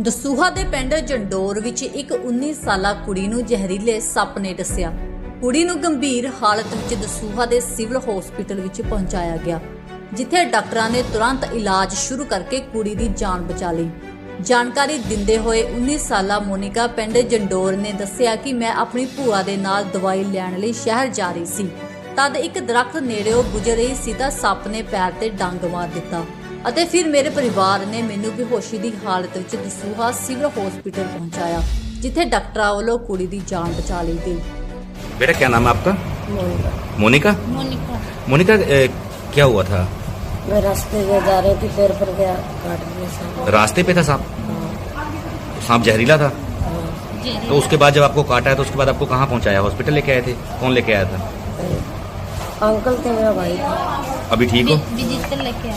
ਦਸੂਹਾ ਦੇ ਪਿੰਡ ਜੰਡੋਰ ਵਿੱਚ ਇੱਕ 19 ਸਾਲਾ ਕੁੜੀ ਨੂੰ ਜ਼ਹਿਰੀਲੇ ਸੱਪ ਨੇ ਡਸਿਆ ਕੁੜੀ ਨੂੰ ਗੰਭੀਰ ਹਾਲਤ ਵਿੱਚ ਦਸੂਹਾ ਦੇ ਸਿਵਲ ਹਸਪੀਟਲ ਵਿੱਚ ਪਹੁੰਚਾਇਆ ਗਿਆ, ਜਿੱਥੇ ਡਾਕਟਰਾਂ ਨੇ ਤੁਰੰਤ ਇਲਾਜ ਸ਼ੁਰੂ ਕਰਕੇ ਕੁੜੀ ਦੀ ਜਾਨ ਬਚਾ ਲਈ। ਜਾਣਕਾਰੀ ਦਿੰਦੇ ਹੋਏ 19 ਸਾਲਾ ਮੋਨਿਕਾ ਪਿੰਡ ਜੰਡੋਰ ਨੇ ਦੱਸਿਆ ਕਿ ਮੈਂ ਆਪਣੀ ਭੂਆ ਦੇ ਨਾਲ ਦਵਾਈ ਲੈਣ ਲਈ ਸ਼ਹਿਰ ਜਾ ਰਹੀ ਸੀ, ਤਦ ਇੱਕ ਦਰਖਤ ਨੇੜਿਓਂ ਗੁਜ਼ਰ ਰਹੀ ਸੀ ਤਾਂ ਸੱਪ ਨੇ ਪੈਰ ਤੇ ਡੰਗ ਮਾਰ ਦਿੱਤਾ। ਅਤੇ ਫਿਰ ਮੇਰੇ ਪਰਿਵਾਰ ਨੇ ਮੈਨੂੰ ਬੇਹੋਸ਼ੀ ਦੀ ਹਾਲਤ ਵਿੱਚ ਦਸੂਹਾ ਸਿਵਲ ਹਸਪੀਟਲ ਪਹੁੰਚਾਇਆ ਜਿੱਥੇ ਡਾਕਟਰਾਂ ਵੱਲੋਂ ਕੁੜੀ ਦੀ ਜਾਨ ਬਚਾ ਲਈ ਗਈ बेटा क्या नाम है आपका मोनिका मोनिका मोनिका मोनिका ए, क्या हुआ था मैं रास्ते में जा रही थी पैर पर गया काट दिया सांप रास्ते पे था सांप हाँ, सांप जहरीला था हाँ, तो उसके बाद जब आपको काटा है तो उसके बाद आपको कहाँ पहुंचाया हॉस्पिटल लेके आए थे कौन लेके आया था तो अंकल थे मेरा भाई था अभी ठीक हो?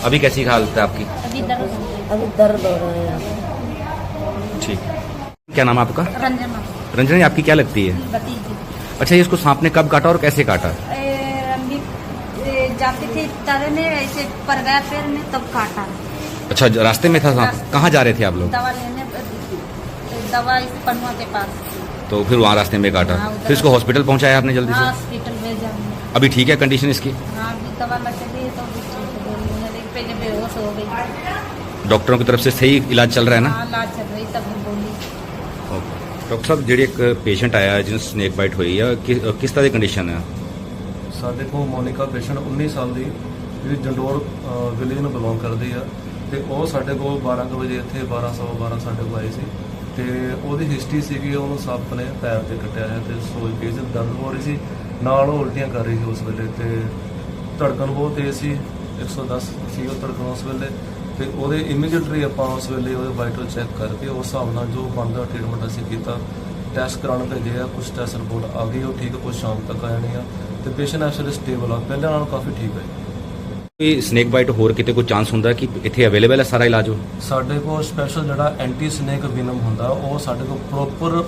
अभी कैसी हालत है आपकी? अभी दर्द हो रहा अभी दर्द हो रहा है। ठीक। क्या नाम है आपका? है रंजना। रंजना जी आपकी क्या लगती है? अच्छा ये इसको सांप ने कब काटा और कैसे काटा? जाती थी तरने ऐसे पड़ गया पैर में तब काटा। अच्छा रास्ते में था सांप? कहाँ जा रहे थे आप लोग? दवा लेने दवा इस पनुआ के पास। तो फिर वहाँ रास्ते में काटा। हाँ, फिर इसको हॉस्पिटल पहुँचाया आपने जल्दी हाँ से हॉस्पिटल भेजा अभी ठीक है कंडीशन इसकी? हाँ अभी दवा गई मेरे पहले बेहोश हो गई डॉक्टरों की तरफ से सही इलाज चल रहा है ना हाँ इलाज चल रही तभी बोली ਡਾਕਟਰ ਸਾਹਿਬ ਜਿਹੜੀ ਇੱਕ ਪੇਸ਼ੈਂਟ ਆਇਆ ਜਿਹਨੂੰ ਸਨੇਕ ਬਾਈਟ ਹੋਈ ਆ ਕਿ- ਕਿਸ ਤਰ੍ਹਾਂ ਦੀ ਕੰਡੀਸ਼ਨ ਹੈ ਸਾਡੇ ਕੋਲ ਮੋਨਿਕਾ ਪੇਸ਼ੈਂਟ 19 ਸਾਲ ਦੀ ਜਿਹੜੀ ਜੰਡੋਰ ਵਿਲੇਜ ਨੂੰ ਬਿਲੋਂਗ ਕਰਦੀ ਆ ਤੇ ਉਹ ਸਾਡੇ ਕੋਲ 12 ਕੁ ਵਜੇ ਇੱਥੇ 12:12 12 ਸਾਡੇ ਕੋਲ ਆਈ ਸੀ ਤੇ ਉਹਦੀ ਹਿਸਟਰੀ ਸੀਗੀ ਉਹਨੂੰ ਸੱਪ ਨੇ ਪੈਰ ਤੇ ਕੱਟਿਆ ਹੈ ਤੇ ਸੋਜ ਕੇ ਸੀ ਦਰਦ ਹੋ ਰਹੀ ਸੀ ਨਾਲ ਉਹ ਉਲਟੀਆਂ ਕਰ ਰਹੀ ਸੀ ਉਸ ਵੇਲੇ ਤੇ ਧੜਕਣ ਬਹੁਤ ਤੇਜ਼ ਸੀ 110 ਸੀ ਉਹ ਧੜਕਣ ਉਸ ਵੇਲੇ ਤੇ ਉਹਦੇ ਇਮੀਡੀਏਟਲੀ ਆਪਾਂ ਉਸ ਵੇਲੇ ਉਹਦੇ ਵਾਈਟਲ ਚੈੱਕ ਕਰਕੇ ਉਸ ਹਿਸਾਬ ਨਾਲ ਜੋ ਬਣਦਾ ਟ੍ਰੀਟਮੈਂਟ ਅਸੀਂ ਕੀਤਾ ਟੈਸਟ ਕਰਾਉਣ ਭੇਜੇ ਆ ਕੁਝ ਟੈਸਟ ਰਿਪੋਰਟ ਆ ਗਈ ਉਹ ਠੀਕ ਕੁਝ ਸ਼ਾਮ ਤੱਕ ਆ ਜਾਣੀ ਆ ਤੇ ਪੇਸ਼ੈਂਟ ਐਕਚੁਅਲੀ ਸਟੇਬਲ ਆ ਪਹਿਲਾਂ ਨਾਲੋਂ ਕਾਫੀ ਠੀਕ ਹੈ ਕੋਈ ਸਨੇਕ ਬਾਈਟ ਹੋਰ ਕਿਤੇ ਕੋਈ ਚਾਂਸ ਹੁੰਦਾ ਕਿ ਇੱਥੇ ਅਵੇਲੇਬਲ ਹੈ ਸਾਰਾ ਇਲਾਜ ਉਹ? ਸਾਡੇ ਕੋਲ ਸਪੈਸ਼ਲ ਜਿਹੜਾ ਐਂਟੀ ਸਨੇਕ ਵਿਨਮ ਹੁੰਦਾ ਉਹ ਸਾਡੇ ਕੋਲ ਪ੍ਰੋਪਰ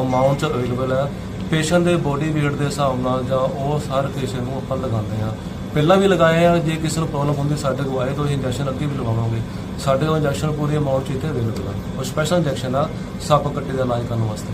ਅਮਾਉਂਟ ਚ ਅਵੇਲੇਬਲ ਹੈ ਪੇਸ਼ੈਂਟ ਦੇ ਬੋਡੀ weight ਦੇ ਹਿਸਾਬ ਨਾਲ ਜਾਂ ਉਹ ਹਰ ਪੇਸ਼ੈਂਟ ਨੂੰ ਆਪਾਂ ਲਗਾਉਂਦੇ ਆ। ਪਹਿਲਾਂ ਵੀ ਲਗਾਏ ਆ, ਜੇ ਕਿਸੇ ਨੂੰ ਪ੍ਰੋਬਲਮ ਹੁੰਦੀ ਸਾਡੇ ਕੋਲ ਆਏ ਤਾਂ ਇੰਜੈਕਸ਼ਨ ਅੱਗੇ ਵੀ ਲਗਾਵਾਂਗੇ। ਸਾਡੇ ਕੋਲ ਇੰਜੈਕਸ਼ਨ ਪੂਰੀ ਅਮਾਉਂਟ ਚ ਇੱਥੇ ਅਵੇਲੇਬਲ ਆ। ਉਹ ਸਪੈਸ਼ਲ ਇੰਜੈਕਸ਼ਨ ਆ, ਸੱਪ ਕੱਟੇ ਦਾ ਇਲਾਜ ਕਰਨ ਵਾਸਤੇ।